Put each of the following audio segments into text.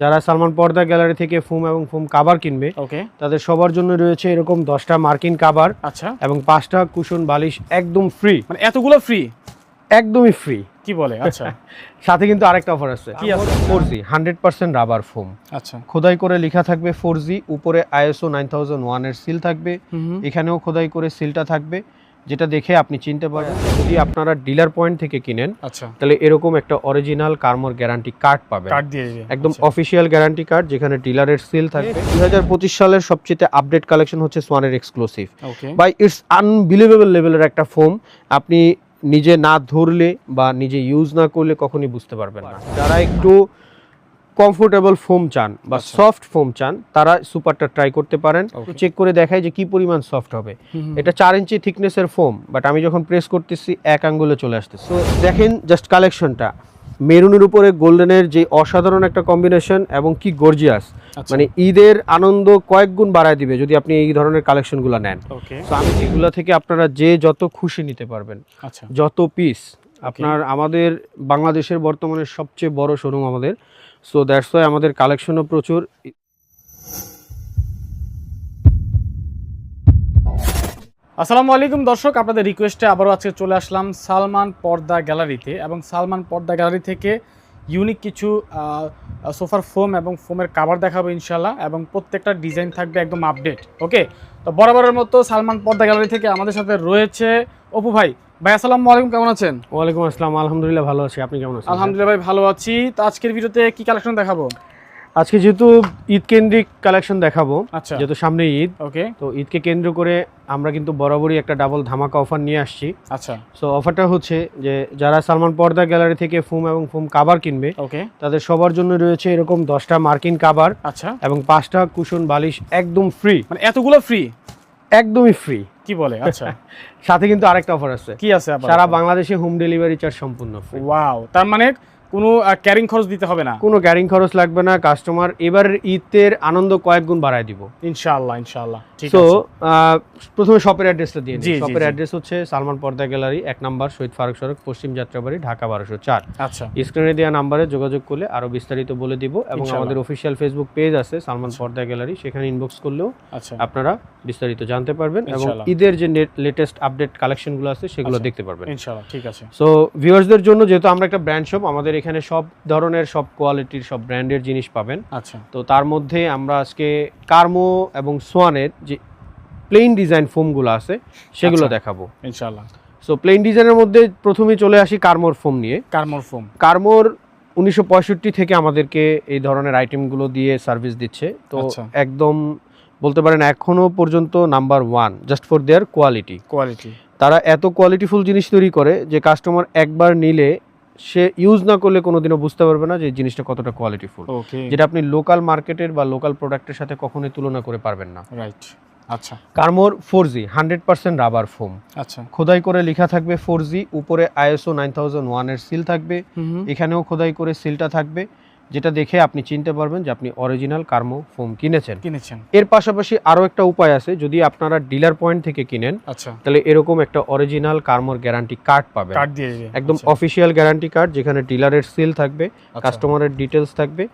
যারা সালমান পর্দা গ্যালারি থেকে ফোম এবং ফোম কাভার কিনবে ওকে তাদের সবার জন্য রয়েছে এরকম দশটা মার্কিন কাভার আচ্ছা। এবং পাঁচটা কুশন বালিশ একদম ফ্রি মানে এতগুলো ফ্রি একদমই ফ্রি কি বলে? আচ্ছা। সাথে কিন্তু আরেকটা অফার আছে। কি আছে? Four G hundred percent rubber foam আচ্ছা। খোদাই করে লেখা থাকবে ফোর জি উপরে আইএসও নাইন থাউজেন্ড ওয়ানের সিল থাকবে। এখানেও খোদাই করে সিলটা থাকবে। যেটা দেখে আপনি চিনতে পারবেন যদি আপনারা ডিলার পয়েন্ট থেকে কিনেন আচ্ছা। তাহলে এরকম একটা অরিজিনাল কার্মোর গ্যারান্টি কার্ড পাবেন। কার্ড দিয়ে দিবে। একদম। অফিসিয়াল গ্যারান্টি কার্ড যেখানে ডিলারের সিল থাকবে। দুই হাজার পঁচিশ সালের সবচেয়ে আপডেট কালেকশন হচ্ছে সোয়ানের exclusive okay bye it's unbelievable লেভেলের একটা ফোম আপনি নিজে না ধরলে বা নিজে ইউজ না করলে কখনই বুঝতে পারবেন না। যারা একটু কমফোর্টেবল ফোম চান বা আচ্ছা। সফট ফোম চান তারা সুপারটা ট্রাই করতে পারেন. চেক করে দেখায় যে কি পরিমাণ সফট হবে। এটা চার ইঞ্চি থিকনেসের ফোম বাট আমি যখন প্রেস করতেছি এক আঙ্গুলে চলে আসতেছে। দেখেন জাস্ট কালেকশনটা মেরুনের উপরে গোল্ডেনের যে অসাধারণ একটা কম্বিনেশন এবং কি গর্জিয়াস আচ্ছা। মানে ঈদের আনন্দ কয়েক গুণ বাড়ায় দিবে যদি আপনি এই ধরনের কালেকশনগুলো নেন। তো আমি এগুলো থেকে আপনারা যে যত খুশি নিতে পারবেন আচ্ছা। যত পিস আপনার আমাদের বাংলাদেশের বর্তমানে সবচেয়ে বড় শোরুম আমাদের সো দ্যাটস ওয়াই আমাদের কালেকশনও প্রচুর। আসসালামু আলাইকুম দর্শক, আপনাদের রিকোয়েস্টে আবারও আজকে চলে আসলাম সালমান পর্দা গ্যালারিতে এবং সালমান পর্দা গ্যালারি থেকে ইউনিক কিছু সোফার ফোম এবং ফোমের কাভার দেখাবো ইনশাল্লাহ এবং প্রত্যেকটা ডিজাইন থাকবে একদম আপডেট ওকে তো বরাবরের মতো সালমান পর্দা গ্যালারি থেকে আমাদের সাথে রয়েছে অপু ভাই। ভাই আসসালামু আলাইকুম কেমন আছেন? ওয়ালাইকুম আসসালাম আলহামদুলিল্লাহ ভালো আছি। আপনি কেমন আছেন? আলহামদুলিল্লাহ ভাই ভালো আছি। তো আজকের ভিডিওতে কি কালেকশন দেখাবো? আজকে যেহেতু ঈদ কেন্দ্রিক কালেকশন দেখাবো আচ্ছা। যেহেতু সামনে ঈদ ওকে। তো ঈদকে কেন্দ্র করে আমরা কিন্তু বরাবরই একটা ডাবল ধামাকা অফার নিয়ে আসছি। আচ্ছা। সো অফারটা হচ্ছে যে যারা সালমান পর্দা গ্যালারি থেকে ফোম এবং ফোম কাভার কিনবে ওকে। তাদের সবার জন্য রয়েছে এরকম দশটা মার্কিন কাভার আচ্ছা। এবং পাঁচটা কুশন বালিশ একদম ফ্রি মানে এতগুলো ফ্রি একদমই ফ্রি কি বলে? আচ্ছা। সাথে কিন্তু আরেকটা অফার আছে। কি আছে সারা বাংলাদেশে হোম ডেলিভারি চার্জ সম্পূর্ণ ফ্রি ওয়াও তার মানে কোনো ক্যারিং খরচ দিতে হবে না। কোনো ক্যারিং খরচ লাগবে না কাস্টমার এবার ঈদের আনন্দ কয়েক গুণ বাড়ায় দিব। ইনশাআল্লাহ ইনশাআল্লাহ আছে। প্রথমে শপের অ্যাড্রেসটা দিয়ে দিই। শপের অ্যাড্রেস হচ্ছে সালমান পর্দা গ্যালারি এক নাম্বার শহীদ ফারুক সড়ক পশ্চিম যাত্রাবাড়ি ঢাকা বারোশো চার। আচ্ছা। স্ক্রিনে দেওয়া নাম্বারে যোগাযোগ করলে আরও বিস্তারিত বলে দিব এবং আমাদের অফিসিয়াল ফেসবুক পেজ আছে সালমান পর্দা গ্যালারি সেখানে ইনবক্স করলেও আচ্ছা। আপনারা বিস্তারিত জানতে পারবেন এবং ঈদের যে লেটেস্ট আপডেট কালেকশনগুলো আছে সেগুলো আচ্ছা। দেখতে পারবেন। ইনশাআল্লাহ ঠিক আছে। সো ভিউয়ার্সদের জন্য যেহেতু আমরা একটা ব্র্যান্ড শপ আমাদের এখানে সব ধরনের সব কোয়ালিটির সব ব্র্যান্ডের জিনিস পাবেন। আচ্ছা। তো তার মধ্যে আমরা আজকে কার্মো এবং সোয়ানের যে প্লেন ডিজাইন ফোমগুলো আছে সেগুলো আচ্ছা। দেখাবো। ইনশাআল্লাহ। সো প্লেন ডিজাইনের মধ্যে প্রথমে চলে আসি কার্মোর ফোম নিয়ে। কার্মোর ফোম কার্মোর উনিশশো পঁয়ষট্টি থেকে আমাদেরকে এই ধরনের আইটেমগুলো দিয়ে সার্ভিস দিচ্ছে। তো আচ্ছা। একদম বলতে পারেন এখনও পর্যন্ত number one just for their quality quality তারা এত কোয়ালিটিফুল জিনিস তৈরি করে যে কাস্টমার একবার নিলে সে ইউজ না করলে কোনোদিনও বুঝতে পারবে না যে জিনিসটা কতটা কোয়ালিটিফুল যেটা আপনি লোকাল মার্কেটের বা লোকাল প্রোডাক্টের সাথে কখনোই তুলনা করে পারবেন না। রাইট আচ্ছা। কার্মোর four G hundred percent rubber foam আচ্ছা। খোদাই করে লেখা থাকবে ফোর জি উপরে আইএসও নাইন থাউজেন্ড ওয়ানের সিল থাকবে। এখানেও খোদাই করে সিলটা থাকবে। যেটা দেখে আপনি চিনতে পারবেন যে আপনি অরিজিনাল কার্মো ফোম কিনেছেন। কিনেছেন। এর পাশাপাশি আরও একটা উপায় আছে যদি আপনারা ডিলার পয়েন্ট থেকে কিনেন আচ্ছা। তাহলে এরকম একটা অরিজিনাল কার্মোর গ্যারান্টি কার্ড পাবেন। কার্ড দিয়ে একদম আচ্ছা, অফিসিয়াল গ্যারান্টি কার্ড যেখানে ডিলারের সিল থাকবে আচ্ছা, কাস্টমারের ডিটেলস থাকবে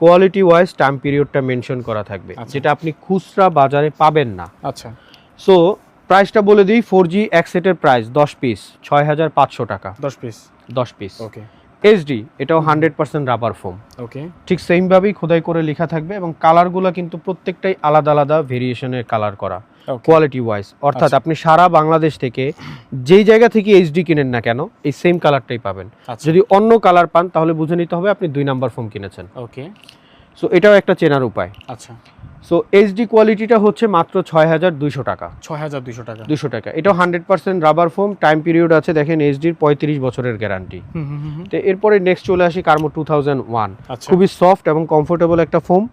কোয়ালিটি ওয়াইজ টাইম পিরিয়ডটা মেনশন করা থাকবে আচ্ছা। যেটা আপনি খুচরা বাজারে পাবেন না। আচ্ছা। সো প্রাইসটা বলে দিই ফোর জি এক সেটের প্রাইস দশ পিস ছয় হাজার পাঁচশো টাকা। 10 পিস দশ পিস ওকে এইচডি এটাও hundred percent rubber foam okay ঠিক সেমভাবেই খোদাই করে লেখা থাকবে এবং কালারগুলো কিন্তু প্রত্যেকটাই আলাদা আলাদা ভেরিয়েশনের কালার করা কোয়ালিটি ওয়াইজ অর্থাৎ আচ্ছা। আপনি সারা বাংলাদেশ থেকে যেই জায়গা থেকে এইচডি কিনেন না কেন এই সেম কালারটাই পাবেন। আচ্ছা। যদি অন্য কালার পান তাহলে বুঝে নিতে হবে আপনি দুই নাম্বার ফোম কিনেছেন। ওকে সো এটাও একটা চেনার উপায়। আচ্ছা। সো এইচডি কোয়ালিটিটা হচ্ছে মাত্র ছয় হাজার দুইশো টাকা। 6200 টাকা। দুশো টাকা। এটাও hundred percent rubber foam time period আছে দেখেন এইচডির পঁয়ত্রিশ বছরের গ্যারান্টি। তো এরপরে নেক্সট চলে আসি কার্মো টু থাউজেন্ড ওয়ান খুবই সফট এবং কমফোর্টেবল একটা ফোম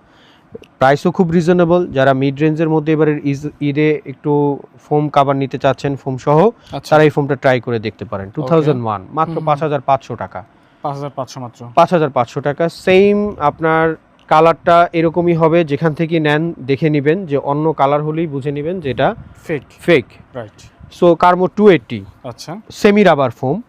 প্রাইসও খুব রিজনেবল যারা মিড রেঞ্জের মধ্যে এবারে ইজ- ঈদে একটু ফোম কাভার নিতে চাচ্ছেন ফোম সহ আচ্ছা। তারা এই ফোমটা ট্রাই করে দেখতে পারেন। টু থাউজেন্ড ওয়ান মাত্র পাঁচ হাজার পাঁচশো টাকা। 5500 মাত্র। পাঁচ হাজার পাঁচশো টাকা। সেম আপনার কালারটা এরকমই হবে যেখান থেকে নেন দেখে নেবেন যে অন্য কালার হলেই বুঝে নেবেন যে এটা fake fake right so Karmo two eighty আচ্ছা। সেমি রাবার ফোম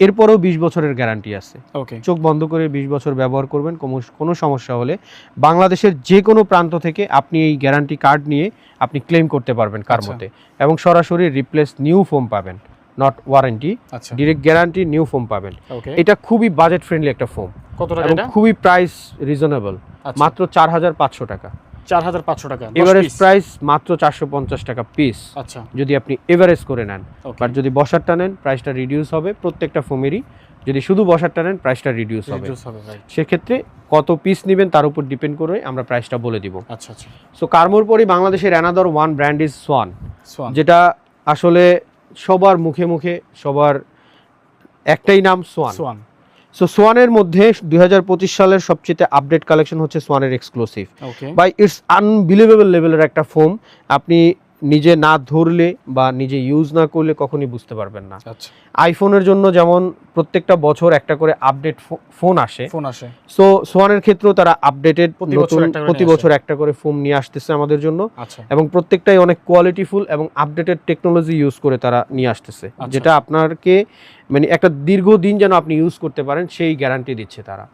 এরপরেও বিশ বছরের গ্যারান্টি আছে। ওকে চোখ বন্ধ করে বিশ বছর ব্যবহার করবেন কোনো- কোনো সমস্যা হলে। বাংলাদেশের যে কোনো প্রান্ত থেকে আপনি এই গ্যারান্টি কার্ড নিয়ে আপনি ক্লেম করতে পারবেন কার্মোতে এবং সরাসরি রিপ্লেস নিউ ফোম পাবেন। নট ওয়ারেন্টি আচ্ছা। ডিরেক্ট গ্যারান্টি নিউ ফোম পাবেন। এটা খুবই বাজেট ফ্রেন্ডলি একটা ফোম কত টাকা এবং এটা? খুবই প্রাইস রিজনেবল আচ্ছা। মাত্র চার হাজার পাঁচশো টাকা। চার হাজার পাঁচশো টাকা। এভারেজ প্রাইস মাত্র চারশো পঞ্চাশ টাকা পিস আচ্ছা। যদি আপনি এভারেজ করে নেন। বাট যদি বসারটা নেন প্রাইসটা রিডিউস হবে প্রত্যেকটা ফোমেরই যদি শুধু বসারটা নেন প্রাইসটা রিডিউস হবে। সেক্ষেত্রে কত পিস নেবেন তার উপর ডিপেন্ড করে আমরা প্রাইসটা বলে দিব। আচ্ছা আচ্ছা। সো কার্মোর পরই বাংলাদেশের another one brand is Swan যেটা আসলে সবার মুখে মুখে সবার একটাই নাম সোয়ান। সোয়ান। সো সোয়ানের মধ্যে দুই হাজার পঁচিশ সালের সবচেয়ে আপডেট কালেকশন হচ্ছে সোয়ানের exclusive okay bye it's unbelievable লেভেলের একটা ফোম আপনি নিজে না ধরলে বা নিজে ইউজ না করলে কখনই বুঝতে পারবেন না। আচ্ছা। আইফোনের জন্য যেমন প্রত্যেকটা বছর একটা করে আপডেট ফোন আসে। ফোন আসে। সো সোয়ানের ক্ষেত্রেও তারা আপডেটেড প্রতি বছর একটা করে প্রতি বছর একটা করে ফোন নিয়ে আসতেছে আমাদের জন্য। আচ্ছা। এবং প্রত্যেকটাই অনেক কোয়ালিটিফুল এবং আপডেটেড টেকনোলজি ইউজ করে তারা নিয়ে আসতেছে। আচ্ছা। যেটা আপনাকে মানে একটা দীর্ঘদিন যেন আপনি ইউজ করতে পারেন সেই গ্যারান্টি দিচ্ছে তারা।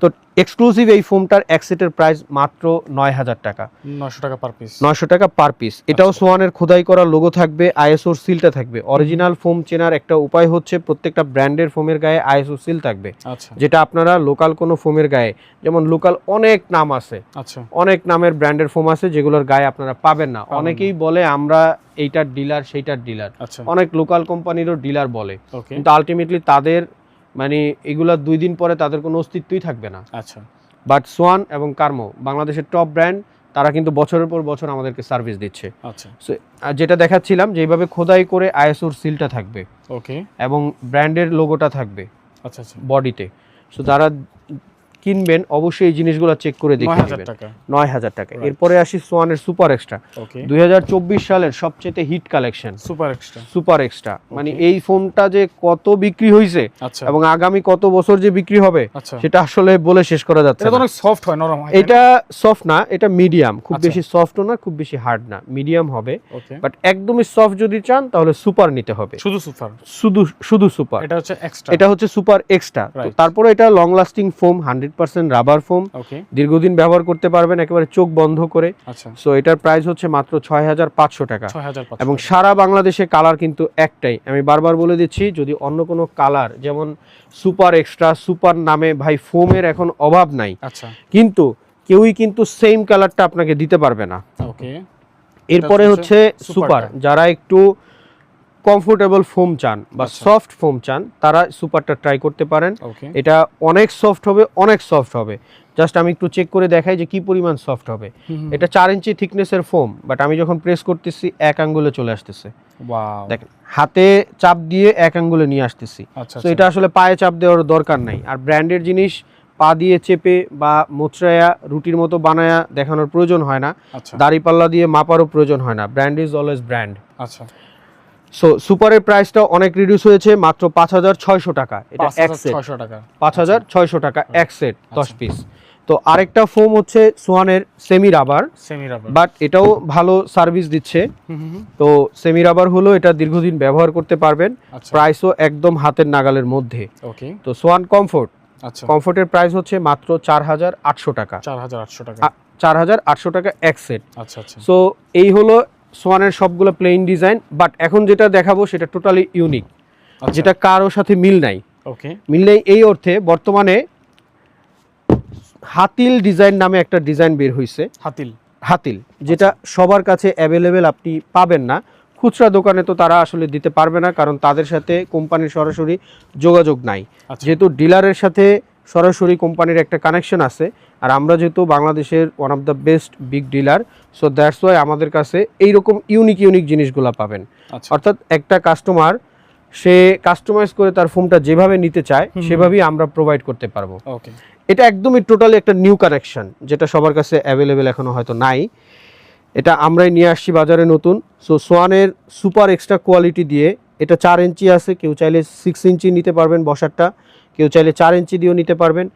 তো এক্সক্লুসিভ এই ফোনটার এক সেটের প্রাইস মাত্র নয় হাজার টাকা। 900 টাকা পার পিস নয়শো টাকা পার পিস এটাও আচ্ছা। সোয়ানের খোদাই করা লোগো থাকবে আইএসওর সিলটা থাকবে। অরিজিনাল ফোম চেনার একটা উপায় হচ্ছে প্রত্যেকটা ব্র্যান্ডের ফোমের গায়ে আইএসও সিল থাকবে। আচ্ছা। যেটা আপনারা লোকাল কোনো ফোমের গায়ে যেমন লোকাল অনেক নাম আছে। আচ্ছা। অনেক নামের ব্র্যান্ডের ফোম আছে যেগুলোর গায়ে আপনারা পাবেন না। অনেকেই বলে আমরা এইটার ডিলার সেইটার ডিলার। আচ্ছা। অনেক লোকাল কোম্পানিরও ডিলার বলে। কিন্তু আলটিমেটলি তাদের মানে এগুলা দুই দিন পরে তাদের কোনো অস্তিত্বই থাকবে না। আচ্ছা। বাট সোয়ান এবং কার্মো বাংলাদেশের টপ ব্র্যান্ড তারা কিন্তু বছরের পর বছর আমাদেরকে সার্ভিস দিচ্ছে। আচ্ছা। যেটা দেখাচ্ছিলাম যে এইভাবে খোদাই করে আইএসওর সিলটা থাকবে ওকে এবং ব্র্যান্ডের লোগোটা থাকবে আচ্ছা আচ্ছা। বডিতে সো যারা কিনবেন অবশ্যই এই জিনিসগুলো চেক করে দেখে 9000 নেবেন। টাকা। নয় হাজার টাকা। এরপরে আসি সোয়ানের সুপার এক্সট্রা দুই সালের সবচেয়ে hit collection super extra super extra মানে এই ফোনটা যে কত বিক্রি হয়েছে আচ্ছা। এবং আগামী কত বছর যে বিক্রি হবে আচ্ছা। সেটা আসলে বলে শেষ করা যাচ্ছে এটা অনেক সফট হয় নরম হয় এটা সফট না এটা মিডিয়াম খুব আচ্ছা। বেশি সফটও না খুব বেশি হার্ড না। মিডিয়াম হবে। বাট একদমই সফট যদি চান তাহলে সুপার নিতে হবে। শুধু সুপার শুধু শুধু সুপার এটা হচ্ছে এক্সট্রা এটা হচ্ছে সুপার এক্সট্রা. তারপরে এটা long lasting foam hundred percent rubber foam দীর্ঘদিন ব্যবহার করতে পারবেন একেবারে চোখ বন্ধ করে। আচ্ছা। সো এটার প্রাইস হচ্ছে মাত্র ছয় হাজার পাঁচশো টাকা। এবং সারা বাংলাদেশে কালার কিন্তু একটাই। আমি বারবার বলে দিচ্ছি যদি অন্য কোনো কালার যেমন সুপার এক্সট্রা সুপার নামে ভাই ফোমের এখন অভাব নাই। আচ্ছা। কিন্তু কেউই কিন্তু সেম কালারটা আপনাকে দিতে পারবে না। ওকে এরপরে হচ্ছে সুপার যারা একটু কমফোর্টেবল ফোম চান বা আচ্ছা। সফট ফোম চান তারা সুপারটা ট্রাই করতে পারেন। এটা অনেক সফট হবে অনেক সফট হবে। জাস্ট আমি একটু চেক করে দেখাই যে কি পরিমাণ সফট হবে। এটা চার ইঞ্চি থিকনেসের ফোম বাট আমি যখন প্রেস করতেছি এক আঙ্গুলে চলে আসতেছে। দেখেন হাতে চাপ দিয়ে এক আঙ্গুলে নিয়ে আসতেছি। আচ্ছা তো এটা আসলে পায়ে চাপ দেওয়ার দরকার নাই। আর ব্র্যান্ডের জিনিস পা দিয়ে চেপে বা মোচড়ায়া রুটির মতো বানায়া দেখানোর প্রয়োজন হয় না। আচ্ছা। দাড়িপাল্লা দিয়ে মাপারও প্রয়োজন হয় না। ব্র্যান্ড ইজ অলওয়েজ ব্র্যান্ড আচ্ছা। সো সুপারের প্রাইসটা অনেক রিডিউস হয়েছে মাত্র পাঁচ হাজার ছয়শো টাকা। এটা এক সেট টাকা। পাঁচ হাজার ছয়শো টাকা এক সেট দশ আচ্ছা। পিস তো আরেকটা ফোম হচ্ছে সোয়ানের semi rubber semi rubber but এটাও ভালো সার্ভিস দিচ্ছে। তো সেমি রাবার হলো এটা দীর্ঘদিন ব্যবহার করতে পারবেন। আচ্ছা। প্রাইসও একদম হাতের নাগালের মধ্যে। ওকে তো সোয়ান কমফোর্ট আচ্ছা। কমফোর্টের প্রাইস হচ্ছে মাত্র চার হাজার আটশো টাকা। 4800 টাকা। চার হাজার আটশো টাকা এক সেট আচ্ছা আচ্ছা। সো এই হলো সোয়ানের সবগুলো প্লেন ডিজাইন বাট এখন যেটা দেখাবো সেটা টোটালি ইউনিক আচ্ছা, যেটা কারোর সাথে মিল নাই। ওকে মিল নেই এই অর্থে বর্তমানে হাতিল ডিজাইন নামে একটা ডিজাইন বের হয়েছে হাতিল। হাতিল যেটা সবার কাছে অ্যাভেলেবেল আপনি পাবেন না। খুচরা দোকানে তো তারা আসলে দিতে পারবে না কারণ তাদের সাথে কোম্পানির সরাসরি যোগাযোগ নাই। আচ্ছা। যেহেতু ডিলারের সাথে সরাসরি কোম্পানির একটা কানেকশন আছে। আর আমরা যেহেতু বাংলাদেশের one of the best big dealer so that's why আমাদের কাছে এইরকম ইউনিক ইউনিক জিনিসগুলো পাবেন। আচ্ছা। অর্থাৎ একটা কাস্টমার সে কাস্টমাইজ করে তার ফোনটা যেভাবে নিতে চায় সেভাবেই আমরা প্রোভাইড করতে পারব। ওকে এটা একদমই টোটালি একটা নিউ কানেকশন যেটা সবার কাছে অ্যাভেলেবেল এখনও হয়তো নাই। এটা আমরাই নিয়ে আসছি বাজারে নতুন। সো সোয়ানের সুপার এক্সট্রা কোয়ালিটি দিয়ে এটা চার ইঞ্চি আছে কেউ চাইলে সিক্স ইঞ্চি নিতে পারবেন বসারটা। কেউ চাইলে চার ইঞ্চি দিয়েও নিতে পারবেন।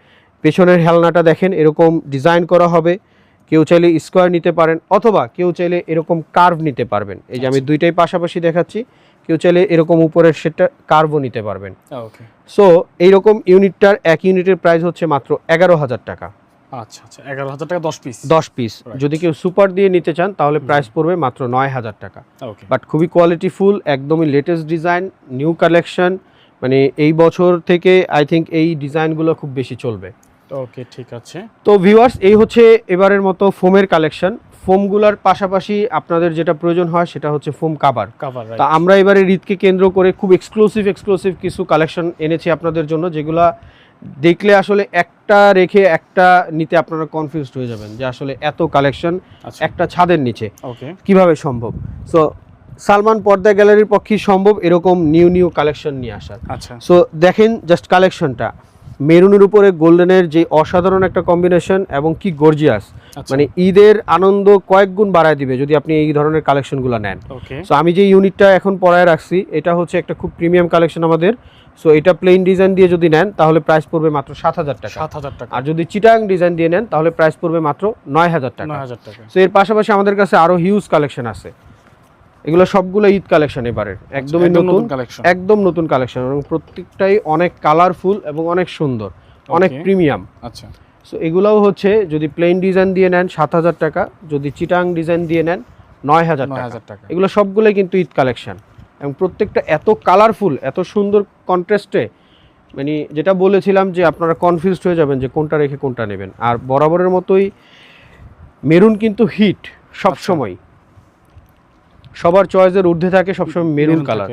পেছনের হেলনাটা দেখেন এরকম ডিজাইন করা হবে। কেউ চাইলে স্কোয়ার নিতে পারেন অথবা কেউ চাইলে এরকম কার্ভ নিতে পারবেন। এই যে আমি আচ্ছা। দুইটাই পাশাপাশি দেখাচ্ছি কেউ চাইলে এরকম উপরের সেটটা কার্ভও নিতে পারবেন। ওকে। সো এইরকম ইউনিটটার এক ইউনিটের প্রাইস হচ্ছে মাত্র এগারো হাজার টাকা। আচ্ছা আচ্ছা এগারো হাজার টাকা দশ পিস দশ পিস যদি কেউ সুপার দিয়ে নিতে চান তাহলে প্রাইস পড়বে মাত্র নয় হাজার টাকা। বাট খুবই কোয়ালিটিফুল একদমই লেটেস্ট ডিজাইন নিউ কালেকশন মানে এই বছর থেকে আই থিঙ্ক এই ডিজাইনগুলো খুব বেশি চলবে। ওকে ঠিক আছে। তো ভিউয়ার্স এই হচ্ছে এবারের মতো ফোমের কালেকশন ফোমগুলোর পাশাপাশি আপনাদের যেটা প্রয়োজন হয় সেটা হচ্ছে ফোম কাভার কাভার তা আমরা এবারে ঈদকে কেন্দ্র করে খুব এক্সক্লুসিভ এক্সক্লুসিভ কিছু কালেকশন এনেছি আপনাদের জন্য যেগুলা দেখলে আসলে একটা রেখে একটা নিতে আপনারা কনফিউজড হয়ে যাবেন যে আসলে এত কালেকশন আচ্ছা। একটা ছাদের নিচে। ওকে কীভাবে সম্ভব? সো সালমান পর্দা গ্যালারির পক্ষে সম্ভব এরকম নিউ নিউ কালেকশন নিয়ে আসার। আচ্ছা। সো দেখেন জাস্ট কালেকশনটা। মেরুনের উপরে গোল্ডেনের যে অসাধারণ একটা কম্বিনেশন এবং কি গর্জিয়াস আচ্ছা। মানে ঈদের আনন্দ কয়েক গুণ বাড়ায় দিবে যদি আপনি এই ধরনের কালেকশনগুলো নেন। সো আমি যে ইউনিটটা এখন পড়ায় রাখছি এটা হচ্ছে একটা খুব প্রিমিয়াম কালেকশন আমাদের। সো এটা প্লেন ডিজাইন দিয়ে যদি নেন তাহলে প্রাইস পড়বে মাত্র সাত হাজার টাকা। সাত হাজার টাকা। আর যদি চিটাং ডিজাইন দিয়ে নেন তাহলে প্রাইস পড়বে মাত্র নয় হাজার টাকা। নয় হাজার টাকা। সো এর পাশাপাশি আমাদের কাছে আরও হিউজ কালেকশন আছে। এগুলো সবগুলো ঈদ কালেকশন এবারের। একদমই আচ্ছা, নতুন কালেকশন একদম নতুন কালেকশন এবং প্রত্যেকটাই অনেক কালারফুল এবং অনেক সুন্দর অনেক প্রিমিয়াম আচ্ছা। সো এগুলোও হচ্ছে যদি প্লেন ডিজাইন দিয়ে নেন সাত হাজার টাকা। যদি চিটাং ডিজাইন দিয়ে নেন নয় হাজার টাকা। এগুলো সবগুলোই কিন্তু ঈদ কালেকশন এবং প্রত্যেকটা এত কালারফুল এত সুন্দর কন্ট্রাস্টে মানে যেটা বলেছিলাম যে আপনারা কনফিউজড হয়ে যাবেন যে কোনটা রেখে কোনটা নেবেন। আর বরাবরের মতোই মেরুন কিন্তু হিট সব আচ্ছা। সময় সবার চয়েসের ঊর্ধ্বে থাকে সবসময় মেরুন কালার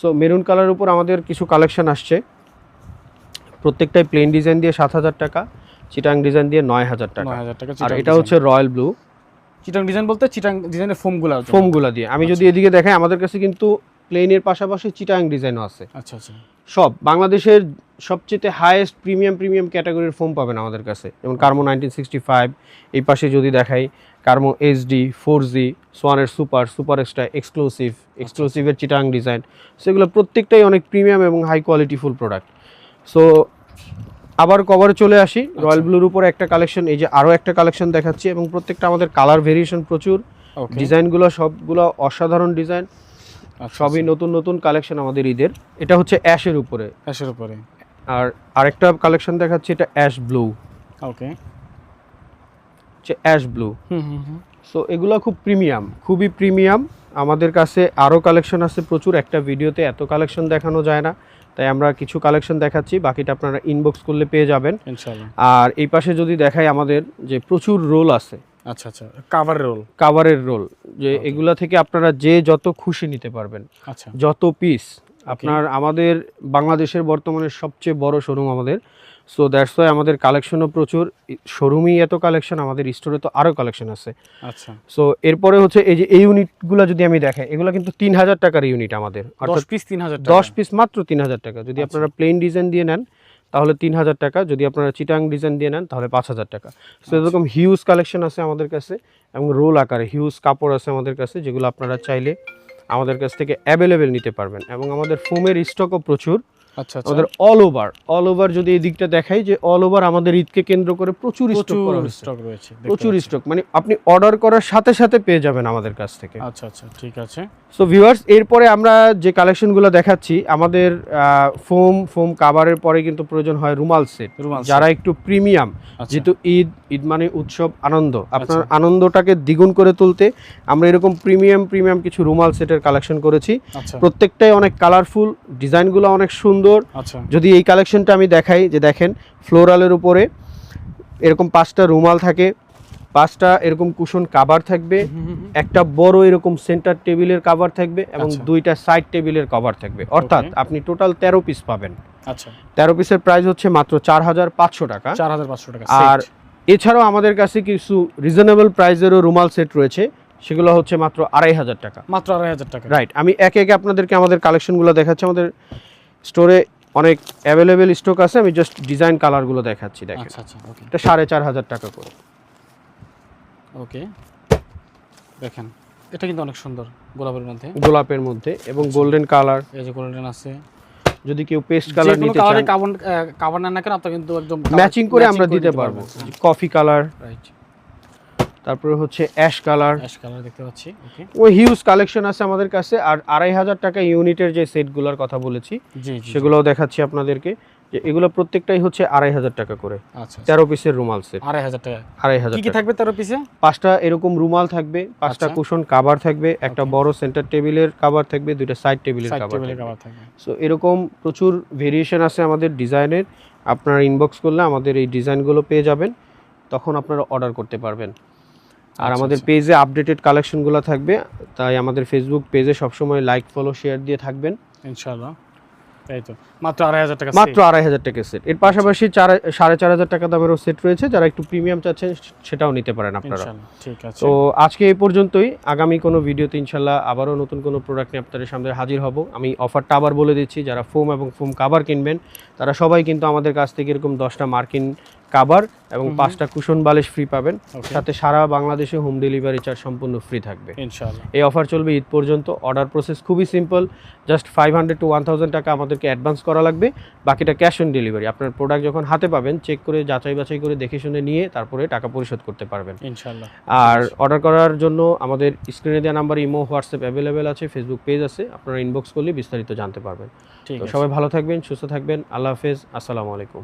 সো মেরুন কালারের উপর আমাদের কিছু কালেকশন আসছে। প্রত্যেকটাই প্লেন ডিজাইন দিয়ে সাত হাজার টাকা চিটাং ডিজাইন দিয়ে নয় হাজার টাকা। নয় হাজার টাকা আর এটা হচ্ছে রয়্যাল ব্লু চিটাং ডিজাইন বলতে চিটাং ডিজাইনের ফোমগুলো ফোমগুলা দিয়ে। আমি যদি আচ্ছা। এদিকে দেখাই আমাদের কাছে কিন্তু প্লেনের পাশাপাশি চিটাং ডিজাইনও আছে। আচ্ছা আচ্ছা। সব বাংলাদেশের সবচেয়ে হাইয়েস্ট প্রিমিয়াম প্রিমিয়াম ক্যাটাগরির ফোম পাবেন আমাদের কাছে। যেমন কার্মো নাইনটিন সিক্সটি ফাইভ এই পাশে যদি দেখাই কার্মো এইচডি ফোর জি সোয়ানের সুপার সুপার এক্সট্রা এক্সক্লুসিভ এক্সক্লুসিভের চিটাং ডিজাইন। সেগুলো প্রত্যেকটাই অনেক প্রিমিয়াম এবং high quality full product so আবার কভারে চলে আসি। রয়্যাল ব্লুর উপরে একটা কালেকশন এই যে আরও একটা কালেকশন দেখাচ্ছি এবং প্রত্যেকটা আমাদের কালার ভেরিয়েশন প্রচুর। ডিজাইনগুলো সবগুলো অসাধারণ ডিজাইন। আচ্ছা, সবই নতুন নতুন কালেকশন আমাদের ঈদের। এটা হচ্ছে অ্যাশের উপরে। অ্যাশের উপরে। আর আরেকটা কালেকশন দেখাচ্ছি এটা অ্যাশ ব্লু। ওকে হচ্ছে ash blue. Hmm hmm hmm. So এগুলো খুব প্রিমিয়াম খুবই প্রিমিয়াম। আমাদের কাছে আরও কালেকশন আছে প্রচুর একটা ভিডিওতে এত কালেকশন দেখানো যায় না। তাই আমরা কিছু কালেকশন দেখাচ্ছি বাকিটা আপনারা ইনবক্স করলে পেয়ে যাবেন। আর এই পাশে যদি দেখাই আমাদের যে প্রচুর রোল আছে। আচ্ছা আচ্ছা কাভার রোল। কাভারের রোল যে. এগুলা থেকে আপনারা যে যত খুশি নিতে পারবেন। আচ্ছা। যত পিস আপনার আমাদের বাংলাদেশের বর্তমানে সবচেয়ে বড় শোরুম আমাদের। সো দ্যাটস ওয়াই আমাদের কালেকশনও প্রচুর। শোরুমেই এত কালেকশন আমাদের স্টোরে তো আরও কালেকশন আছে। আচ্ছা। সো এরপরে হচ্ছে এই যে এই ইউনিটগুলো যদি আমি দেখাই এগুলো কিন্তু তিন হাজার টাকার ইউনিট আমাদের। দশ অর্থাৎ পিস তিন হাজার দশ পিস মাত্র তিন হাজার টাকা। যদি আচ্ছা। আপনারা প্লেন ডিজাইন দিয়ে নেন তাহলে তিন হাজার টাকা। যদি আপনারা চিটাং ডিজাইন দিয়ে নেন তাহলে পাঁচ হাজার টাকা। আচ্ছা। সো এরকম হিউজ কালেকশন আছে আমাদের কাছে এবং রোল আকারে হিউজ কাপড় আছে আমাদের কাছে যেগুলো আপনারা চাইলে আমাদের কাছ থেকে অ্যাভেলেবেল নিতে পারবেন। এবং আমাদের ফোমের স্টকও প্রচুর। আচ্ছা আচ্ছা আমাদের অল ওভার অল ওভার যদি এই দিকটা দেখাই যে অল ওভার আমাদের ঈদকে কেন্দ্র করে প্রচুর স্টক স্টক রয়েছে প্রচুর। স্টক মানে আপনি অর্ডার করার সাথে সাথে পেয়ে যাবেন আমাদের কাছ থেকে। আচ্ছা আচ্ছা ঠিক আছে। সো ভিউয়ার্স এরপরে আমরা যে কালেকশনগুলো দেখাচ্ছি আমাদের ফোম ফোম কাভারের পরে কিন্তু প্রয়োজন হয় রুমাল সেট যারা একটু প্রিমিয়াম আচ্ছা। যেহেতু ঈদ ঈদ মানে উৎসব আনন্দ। আপনার আচ্ছা। আনন্দটাকে দ্বিগুণ করে তুলতে আমরা এরকম প্রিমিয়াম প্রিমিয়াম কিছু রুমাল সেটের কালেকশন করেছি। আচ্ছা। প্রত্যেকটাই অনেক কালারফুল ডিজাইনগুলো অনেক সুন্দর। যদি এই কালেকশনটা আমি দেখাই যে দেখেন ফ্লোরালের উপরে এরকম পাঁচটা রুমাল থাকে পাঁচটা এরকম কুশন কাভার থাকবে। একটা বড় এরকম সেন্টার টেবিলের কাভার থাকবে এবং আচ্ছা। দুইটা সাইড টেবিলের কভার থাকবে। অর্থাৎ আপনি টোটাল তেরো পিস পাবেন। আচ্ছা। তেরো পিসের প্রাইস হচ্ছে মাত্র চার হাজার পাঁচশো টাকা। চার হাজার পাঁচশো টাকা আর এছাড়াও আমাদের কাছে কিছু রিজনেবল প্রাইসেরও রুমাল সেট রয়েছে সেগুলো হচ্ছে মাত্র আড়াই হাজার টাকা। মাত্র আড়াই হাজার টাকা। রাইট আমি একে একে আপনাদেরকে আমাদের কালেকশনগুলো দেখাচ্ছি। আমাদের স্টোরে অনেক অ্যাভেলেবেল স্টক আছে আমি জাস্ট ডিজাইন কালারগুলো দেখাচ্ছি দেখেন। আচ্ছা আচ্ছা এটা সাড়ে চার হাজার টাকা করে। ওকে। দেখেন এটা কিন্তু অনেক সুন্দর গোলাপের মধ্যে। গোলাপের মধ্যে এবং আচ্ছা। গোল্ডেন কালার এই যে গোল্ডেন আছে। যদি কেউ পেস্ট কালার নিতে চান কালারে কাভার কাভার না কেন আপনার কিন্তু একদম ম্যাচিং করে আমরা দিতে পারব। কফি কালার রাইট তারপরে হচ্ছে অ্যাশ কালার অ্যাশ কালার দেখতে পাচ্ছি ওকে ওই হিউজ কালেকশন আছে আমাদের কাছে আর আড়াই হাজার টাকা ইউনিটের যে সেটগুলোর কথা বলেছি জি জি। সেগুলোও দেখাচ্ছি আপনাদেরকে। যে এগুলো প্রত্যেকটাই হচ্ছে আড়াই হাজার টাকা করে। আচ্ছা তেরো পিসের রুমাল সেট আড়াই হাজার টাকা। আড়াই হাজার কি থাকবে তেরো পিসে পাঁচটা এরকম রুমাল থাকবে পাঁচটা আচ্ছা। কুশন কাভার থাকবে একটা বড় সেন্টার টেবিলের কাভার থাকবে দুইটা সাইড টেবিলের কাভার থাকবে। সো এরকম প্রচুর ভেরিয়েশন আছে আমাদের ডিজাইনের আপনারা ইনবক্স করলে আমাদের এই ডিজাইনগুলো পেয়ে যাবেন। তখন আপনারা অর্ডার করতে পারবেন। আর আচ্ছা, আমাদের আচ্ছা। পেজে আপডেটেড কালেকশনগুলো থাকবে। তাই আমাদের ফেসবুক পেজে সবসময় লাইক ফলো শেয়ার দিয়ে থাকবেন। ইনশাআল্লাহ। তো মাত্র আড়াই হাজার টাকা মাত্র আড়াই হাজার টাকা সেট এর পাশাপাশি চার সাড়ে চার হাজার টাকা দামেরও সেট রয়েছে যারা একটু প্রিমিয়াম চাচ্ছেন সেটাও নিতে পারেন আপনারা। ঠিক আছে। তো আজকে এই পর্যন্তই। আগামী কোনো ভিডিওতে ইনশাল্লাহ আবারও নতুন কোনো প্রোডাক্ট নিয়ে আপনাদের সামনে হাজির হব। আমি অফারটা আবার বলে দিচ্ছি যারা ফোম এবং ফোম কাভার কিনবেন তারা সবাই কিন্তু আমাদের কাছ থেকে এরকম দশটা মার্কিন কাভার এবং। পাঁচটা কুশন বালিশ ফ্রি পাবেন. সাথে সারা বাংলাদেশে হোম ডেলিভারি চার্জ সম্পূর্ণ ফ্রি থাকবে। ইনশাআল্লাহ। এই অফার চলবে ঈদ পর্যন্ত। অর্ডার প্রসেস খুবই simple just five hundred two one thousand টাকা আমাদেরকে অ্যাডভান্স করা লাগবে। বাকিটা ক্যাশ অন ডেলিভারি আপনার প্রোডাক্ট যখন হাতে পাবেন চেক করে যাচাই বাছাই করে দেখে শুনে নিয়ে তারপরে টাকা পরিশোধ করতে পারবেন। ইনশাআল্লাহ। আর অর্ডার করার জন্য আমাদের স্ক্রিনে দেওয়া নাম্বার ইমো হোয়াটসঅ্যাপ অ্যাভেলেবেল আছে ফেসবুক পেজ আছে। আপনারা ইনবক্স করলে বিস্তারিত জানতে পারবেন। তো সবাই ভালো থাকবেন সুস্থ থাকবেন। আল্লাহ হাফেজ। আসসালামু আলাইকুম।